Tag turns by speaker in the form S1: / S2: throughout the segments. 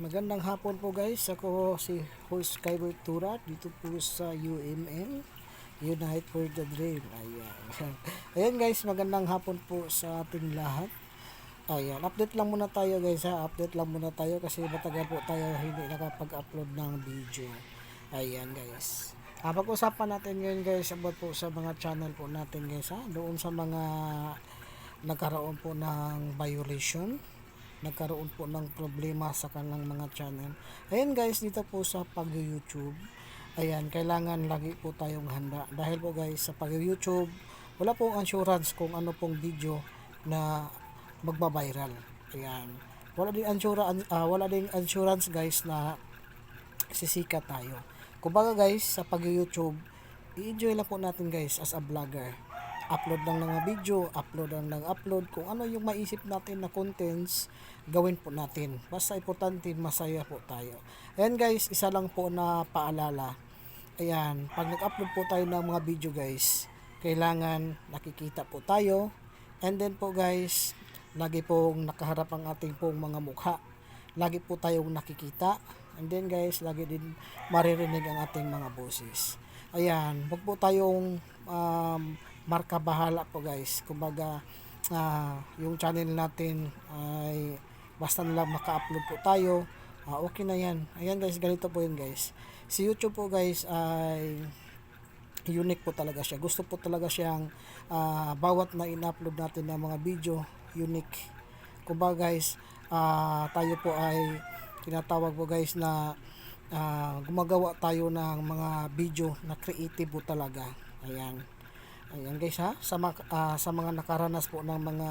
S1: Magandang hapon po guys. Ako si host Kyber Turat dito po sa UMN Unite for the Dream. Ayan. Ayan guys, magandang hapon po sa ating lahat. Ayan, update lang muna tayo guys ha. Update lang muna tayo kasi matagal po tayo hindi nakapag-upload ng video. Ayan guys. Ah, pag-usapan natin ngayon guys about po sa mga channel po natin guys ha. Doon sa mga nagkaroon po ng violation nagkaroon po ng problema sa kanilang mga channel. Ayan guys, dito po sa pag-YouTube, ayan, kailangan lagi po tayong handa. Dahil po guys, sa pag-YouTube, wala pong insurance kung ano pong video na magba-viral. Ayan. Wala din insurance, wala din insurance guys na sisika tayo. Kumbaga guys, sa pag-YouTube, i-enjoy lang po natin guys as a vlogger. Upload lang ng mga video, upload lang ng upload. Kung ano yung maisip natin na contents, gawin po natin. Basta importante, masaya po tayo. Ayan guys, isa lang po na paalala. Ayan, pag nag-upload po tayo ng mga video guys, kailangan nakikita po tayo. And then po guys, lagi pong nakaharap ang ating pong mga mukha. Lagi po tayong nakikita. And then guys, lagi din maririnig ang ating mga boses. Ayan, wag po tayong um, marka bahala po guys. Kumbaga, ah, yung channel natin ay basta na lang maka-upload po tayo, ah, okay na yan. Ayan guys, ganito po yun guys. Si YouTube po guys ay unique po talaga siya. Gusto po talaga siyang ah, bawat na in-upload natin ng mga video, unique. Kumbaga guys, ah, tayo po ay tinatawag po guys na ah, gumagawa tayo ng mga video na creative po talaga. Ayan. Ayan guys ha, sa, ah, sa mga nakaranas po ng mga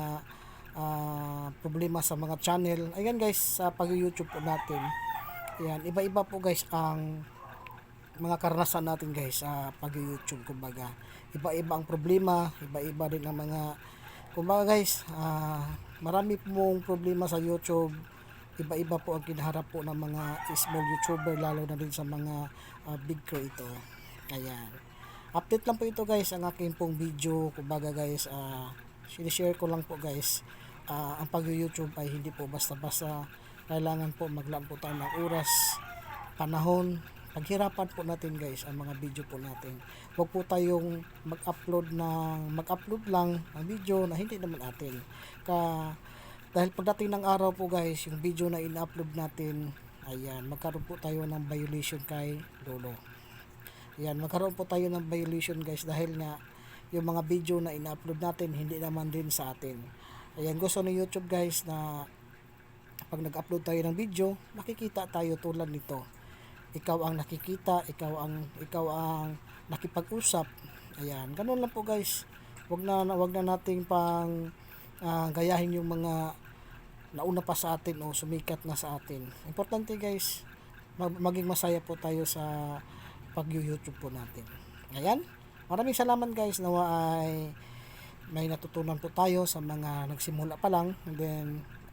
S1: ah, problema sa mga channel. Ayan guys, sa pag-YouTube po natin. Ayan, iba-iba po guys ang mga karanasan natin guys sa pag-YouTube kumbaga. Iba-iba ang problema, iba-iba din ang mga kumbaga guys, ah, marami pong problema sa YouTube. Iba-iba po ang kinaharap po ng mga small YouTuber lalo na din sa mga ah, big creator. Ayan. Update lang po ito guys ang aking pong video. Kumbaga guys, ah sinishare ko lang po guys. Ah, ang pag-YouTube ay hindi po basta-basta. Kailangan po maglaan po tayo ng oras, panahon, paghirapan po natin guys ang mga video po natin. Huwag po tayong mag-upload ng mag-upload lang ng video na hindi naman atin. Ka dahil pagdating ng araw po guys, yung video na in-upload natin, ayan, magkaroon po tayo ng violation kay Lolo. Ayan, magkaroon po tayo ng violation guys dahil nga yung mga video na in-upload natin hindi naman din sa atin. Ayan, gusto ng YouTube guys na pag nag-upload tayo ng video, makikita tayo tulad nito. Ikaw ang nakikita, ikaw ang ikaw ang nakipag-usap. Ayan, ganun lang po guys. Wag na wag na nating pang ah, gayahin yung mga nauna pa sa atin o sumikat na sa atin. Importante guys, mag- maging masaya po tayo sa pag-YouTube po natin. Ayan. Maraming salamat guys nawa ay may natutunan po tayo sa mga nagsimula pa lang. And then,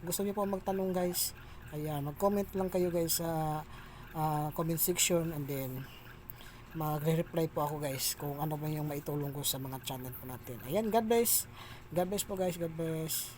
S1: gusto niyo po magtanong guys, ayan, mag-comment lang kayo guys sa ah, comment section and then magre-reply po ako guys kung ano ba yung maitulong ko sa mga channel po natin. Ayan, God bless. God bless po guys, God bless.